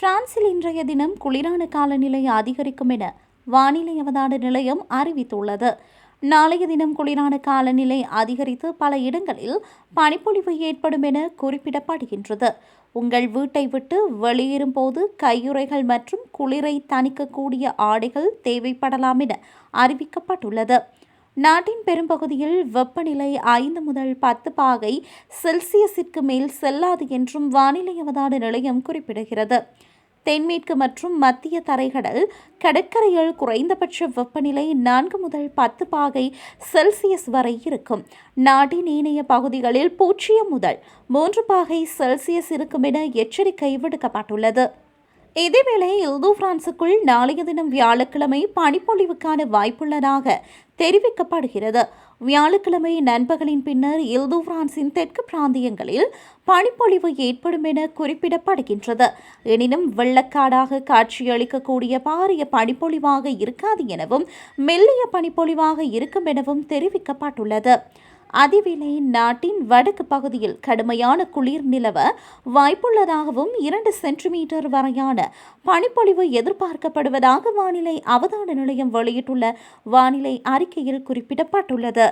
பிரான்சில் இன்றைய தினம் குளிரான காலநிலை அதிகரிக்கும் என வானிலை அவதான நிலையம் அறிவித்துள்ளது. நாளைய தினம் குளிரான காலநிலை அதிகரித்து பல இடங்களில் பனிப்பொழிவு ஏற்படும் என குறிப்பிடப்படுகின்றது. உங்கள் வீட்டை விட்டு வெளியேறும் போது கையுறைகள் மற்றும் குளிரை தணிக்கக்கூடிய ஆடைகள் தேவைப்படலாம் என அறிவிக்கப்பட்டுள்ளது. நாட்டின் பெரும்பகுதியில் வெப்பநிலை ஐந்து முதல் பத்து பாகை செல்சியஸிற்கு மேல் செல்லாது என்றும் வானிலை அவதான நிலையம் குறிப்பிடுகிறது. தென்மேற்கு மற்றும் மத்திய தரைகடல் கடற்கரையில் குறைந்தபட்ச வெப்பநிலை நான்கு முதல் பத்து பாகை செல்சியஸ் வரை இருக்கும். நாட்டின் ஏனைய பகுதிகளில் பூஜ்ஜியம் முதல் மூன்று பாகை செல்சியஸ் இருக்கும் என எச்சரிக்கை விடுக்கப்பட்டுள்ளது. இதேவேளை இல்து பிரான்சுக்குள் நாளைய தினம் வியாழக்கிழமை பனிப்பொழிவுக்கான வாய்ப்புள்ளதாக தெரிவிக்கப்படுகிறது. வியாழக்கிழமை நண்பகலின் பின்னர் இல்து பிரான்சின் தெற்கு பிராந்தியங்களில் பனிப்பொழிவு ஏற்படும் என குறிப்பிடப்படுகின்றது. எனினும் வெள்ளக்காடாக காட்சியளிக்கக்கூடிய பாரிய பனிப்பொழிவாக இருக்காது எனவும் மெல்லிய பனிப்பொழிவாக இருக்கும் எனவும் தெரிவிக்கப்பட்டுள்ளது. அதிவேளை நாட்டின் வடக்கு பகுதியில் கடுமையான குளிர் நிலவ வாய்ப்புள்ளதாகவும் இரண்டு சென்டிமீட்டர் வரையான பனிப்பொழிவு எதிர்பார்க்கப்படுவதாக வானிலை அவதான நிலையம் வெளியிட்டுள்ள வானிலை அறிக்கையில் குறிப்பிடப்பட்டுள்ளது.